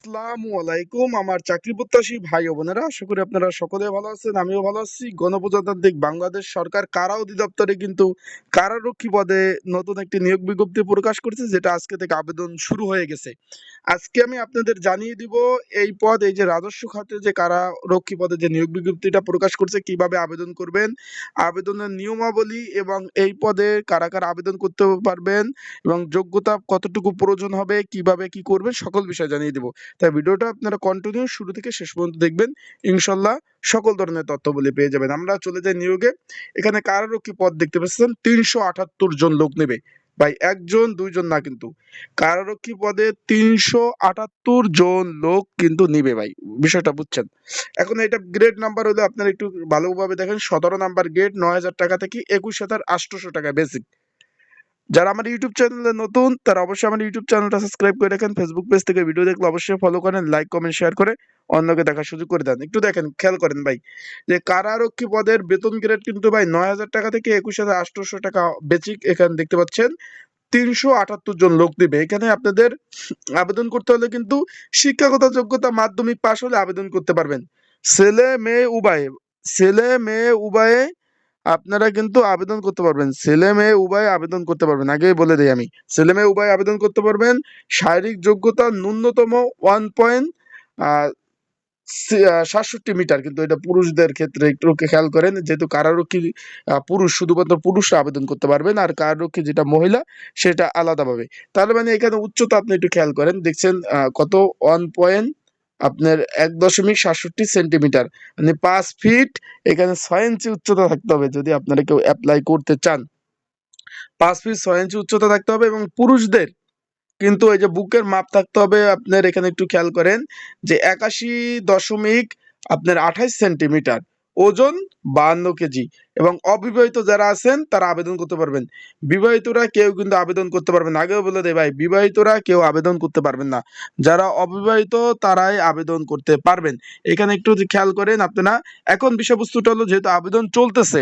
আসসালামু আলাইকুম আমার চাকরি প্রত্যাশী ভাই ও বোনেরা। আশা করি আপনারা সকলে ভালো আছেন, আমিও ভালো আছি। গণপ্রজাতান্ত্রিক বাংলাদেশ সরকার কারা অধিদপ্তরে কিন্তু কারারক্ষী পদে নতুন একটি নিয়োগ বিজ্ঞপ্তি প্রকাশ করেছে, যেটা আজকে থেকে আবেদন শুরু হয়ে গেছে। আজকে আমি আপনাদের জানিয়ে দিব, এই পদ, এই যে রাজস্ব খাতে যে কারারক্ষী পদে যে নিয়োগ বিজ্ঞপ্তিটা প্রকাশ করছে, কীভাবে আবেদন করবেন, আবেদনের নিয়মাবলী এবং এই পদে কারা কারা আবেদন করতে পারবেন এবং যোগ্যতা কতটুকু প্রয়োজন হবে, কীভাবে কি করবেন, সকল বিষয় জানিয়ে দিব। তাই ভিডিওটা আপনারা কন্টিনিউ শুরু থেকে শেষ পর্যন্ত দেখবেন। ইনশাল্লাহ সকল ধরনের তথ্যবলি পেয়ে যাবেন। আমরা চলে যাই নিয়োগে। এখানে কারারক্ষী পদ দেখতে পাচ্ছেন? তিনশো আটাত্তর জন লোক নেবে। ভাই, একজন, দুইজন না কিন্তু। কারারক্ষী পদে? তিনশো আটাত্তর জন লোক কিন্তু নিবে ভাই। বিষয়টা বুঝছেন? এখন এটা গ্রেড নাম্বার হলে আপনারা একটু ভালোভাবে দেখেন। সতেরো নাম্বার গ্রেড নয় হাজার টাকা থেকে একুশ হাজার আটশোশো টাকা বেসিক যারা আমার ইউটিউব চ্যানেলে নতুন, তারা অবশ্যই আমার ইউটিউব চ্যানেলটা সাবস্ক্রাইব করে রাখেন। ফেসবুক পেজ থেকে ভিডিও দেখলে অবশ্যই ফলো করেন লাইক কমেন্ট শেয়ার করে অন্যকে দেখার সুযোগ করে দেন। একটু দেখেন, খেয়াল করেন ভাই, যে কারারক্ষী পদের বেতন গ্রেড কিন্তু ভাই নয় হাজার টাকা থেকে একুশ হাজার আটশোশো টাকা বেচিক এখানে দেখতে পাচ্ছেন। তিনশো আটাত্তর জন লোক দিবে এখানে আপনাদের আবেদন করতে হলে কিন্তু শিক্ষাগত যোগ্যতা মাধ্যমিক পাশ হলে আবেদন করতে পারবেন। ছেলে, মেয়ে, উভয়ে। ছেলে, মেয়ে, উভয়ে আপনারা কিন্তু আবেদন করতে পারবেন। ছেলে মেয়ে উভয় আবেদন করতে পারবেন। আগেই বলে দিই আমি। ছেলে মেয়ে উভয় আবেদন করতে পারবেন। শারীরিক যোগ্যতা ন্যূনতম ওয়ান পয়েন্ট সাতষট্টি মিটার। কিন্তু এটা পুরুষদের ক্ষেত্রে একটু খেয়াল করেন, যেহেতু কারারক্ষী পুরুষ শুধুমাত্র পুরুষরা আবেদন করতে পারবেন আর কারারক্ষী যেটা মহিলা, সেটা আলাদাভাবে। তাহলে মানে এখানে উচ্চতা আপনি একটু খেয়াল করেন। দেখছেন কত? ওয়ান পয়েন্ট আপনার এক দশমিক সাতষট্টি সেন্টিমিটার। মানে পাঁচ ফিট, এখানে ছয় ইঞ্চি উচ্চতা থাকতে হবে যদি আপনারা কেউ অ্যাপ্লাই করতে চান। পাঁচ ফিট, ছয় ইঞ্চি উচ্চতা থাকতে হবে এবং পুরুষদের কিন্তু এই যে বুকের মাপ থাকতে হবে, আপনার এখানে একটু খেয়াল করেন যে একাশি দশমিক আপনার আঠাশ সেন্টিমিটার। ওজন বাহান্ন কেজি। এবং অবিবাহিত যারা আছেন, তারা আবেদন করতে পারবেন। বিবাহিতরা কেউ কিন্তু আবেদন করতে পারবেন। আগেও বলে দেয় ভাই, বিবাহিতরা কেউ আবেদন করতে পারবেন না। যারা অবিবাহিত, তারাই আবেদন করতে পারবেন। এখানে একটু খেয়াল করেন আপনারা, এখন বিষয়বস্তুটা হলো যেহেতু আবেদন চলতেছে,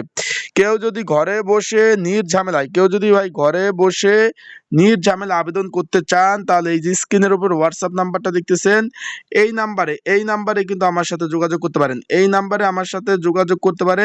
কেউ যদি ঘরে বসে নির্ঝামেলায় কেউ যদি ভাই ঘরে বসে নির্ঝামেলা আবেদন করতে চান, তাহলে এই যে স্ক্রিনের উপর হোয়াটসঅ্যাপ নাম্বারটা দেখতেছেন, এই নাম্বারে এই নাম্বারে কিন্তু আমার সাথে যোগাযোগ করতে পারেন। এই নাম্বারে আমার সাথে যোগাযোগ করতে পারেন।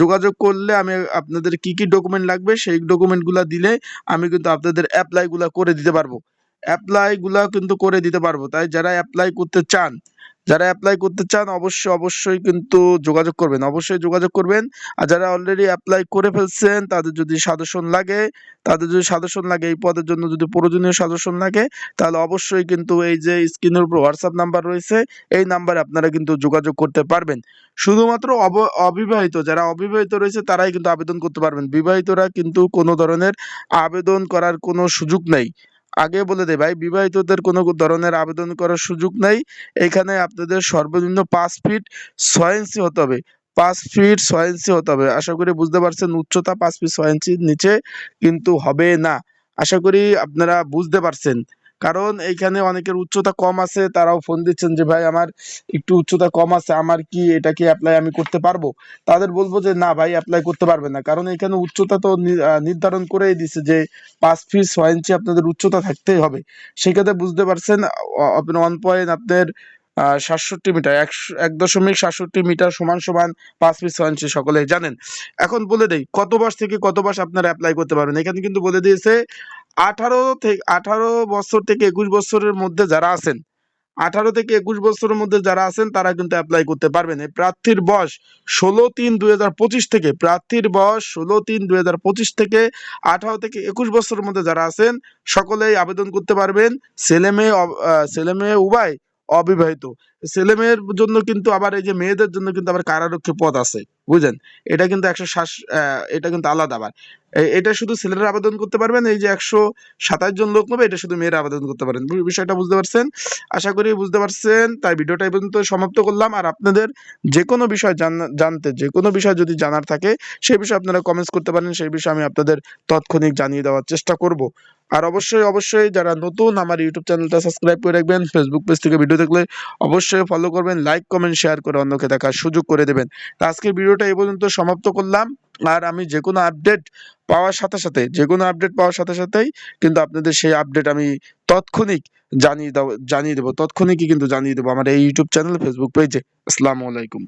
যোগাযোগ করলে আমি আপনাদের কি কি ডকুমেন্ট লাগবে সেই ডকুমেন্টগুলো দিলে আমি কিন্তু আপনাদের অ্যাপ্লাইগুলো করে দিতে পারব। অ্যাপ্লাইগুলো কিন্তু করে দিতে পারব। তাই যারা অ্যাপ্লাই করতে চান, যারা অ্যাপ্লাই করতে চান অবশ্যই অবশ্যই কিন্তু যোগাযোগ করবেন। অবশ্যই যোগাযোগ করবেন। আর যারা অলরেডি অ্যাপ্লাই করে ফেলছেন, তাদের যদি সাজেশন লাগে, তাদের যদি সাজেশন লাগে, এই পদের জন্য যদি প্রয়োজনীয় সাজেশন লাগে, তাহলে অবশ্যই কিন্তু এই যে স্ক্রিনের উপর হোয়াটসঅ্যাপ নাম্বার রয়েছে, এই নাম্বারে আপনারা কিন্তু যোগাযোগ করতে পারবেন। শুধুমাত্র অব- অবিবাহিত, যারা অবিবাহিত রয়েছে, তারাই কিন্তু আবেদন করতে পারবেন। বিবাহিতরা কিন্তু কোনো ধরনের আবেদন করার কোনো সুযোগ নেই। আগে বলে দেয় ভাই, বিবাহিতদের কোনো ধরনের আবেদন করার সুযোগ নেই। এখানে আপনাদের সর্বনিম্ন পাঁচ ফিট ছয় ইঞ্চি হতে হবে। পাঁচ ফিট ছয় ইঞ্চি হতে হবে। আশা করি বুঝতে পারছেন, উচ্চতা পাঁচ ফিট ছয় ইঞ্চির নিচে কিন্তু হবে না। আশা করি আপনারা বুঝতে পারছেন। কারণ এইখানে অনেকের উচ্চতা কম আছে, তারাও ফোন দিচ্ছেন যে, ভাই, আমার একটু উচ্চতা কম আছে, আমার কি এটা কি অ্যাপ্লাই আমি করতে পারব? তাদের বলব যে, না, ভাই অ্যাপ্লাই করতে পারবে না। কারণ এখানে উচ্চতা তো নির্ধারণ করেই দিছে যে, পাঁচ ফিট ছয় ইঞ্চি আপনাদের উচ্চতা থাকতেই হবে। সেক্ষেত্রে বুঝতে পারছেন আপনার ওয়ান পয়েন্ট আপনার সাতষট্টি মিটার একশো, এক দশমিক সাতষট্টি মিটার সমান সমান পাঁচ ফিট ছয় ইঞ্চি সকলেই জানেন। এখন বলে দেই, কত বয়স থেকে কত বয়স আপনারা অ্যাপ্লাই করতে পারবেন? এখানে কিন্তু বলে দিয়েছে আঠারো থেকে, আঠারো বছর থেকে একুশ বছরের মধ্যে যারা আছেন, আঠারো থেকে একুশ বছরের মধ্যে যারা আছেন, তারা কিন্তু অ্যাপ্লাই করতে পারবেন। এই প্রার্থীর বয়স ষোলো তিন দুই থেকে, প্রার্থীর বয়স ষোলো তিন দুই থেকে আঠারো থেকে একুশ বছরের মধ্যে যারা আছেন, সকলেই আবেদন করতে পারবেন। ছেলে মেয়ে ছেলে মেয়ে উভয় অবিবাহিত। ছেলে মেয়ের জন্য কিন্তু আবার এই যে মেয়েদের জন্য কিন্তু আবার কারারক্ষী পদ আছে, বুঝলেন? এটা কিন্তু একশো শ্বাস এটা কিন্তু আলাদা আবার। এটা শুধু ছেলেরা আবেদন করতে পারবেন, এই যে একশো সাতাশ জন লোক নেবে, এটা শুধু মেয়েরা আবেদন করতে পারেন। বিষয়টা বুঝতে পারছেন? আশা করি বুঝতে পারছেন। তাই ভিডিওটা এই পর্যন্ত সমাপ্ত করলাম। আর আপনাদের যে কোনো বিষয় জান- জানতে, যে কোনো বিষয় যদি জানার থাকে সেই বিষয়ে আপনারা কমেন্টস করতে পারেন, সেই বিষয়ে আমি আপনাদের তৎক্ষণিক জানিয়ে দেওয়ার চেষ্টা করব। আর অবশ্যই অবশ্যই যারা নতুন আমার ইউটিউব চ্যানেলটা সাবস্ক্রাইব করে রাখবেন ফেসবুক পেজ থেকে ভিডিও দেখলে অবশ্যই ফলো করবেন লাইক কমেন্ট শেয়ার করে অন্যকে দেখার সুযোগ করে দেবেন। তো আজকের ভিডিওটা এই পর্যন্ত সমাপ্ত করলাম। আর আমি যে কোনো আপডেট পাওয়ার সাথে সাথে, যে কোনো আপডেট পাওয়ার সাথে সাথেই কিন্তু আপনাদের সেই আপডেট আমি তৎক্ষণিক জানিয়ে দেবো জানিয়ে দেবো, তৎক্ষণিকই কিন্তু জানিয়ে দেবো আমার এই ইউটিউব চ্যানেল ফেসবুক পেজে আসসালামু আলাইকুম।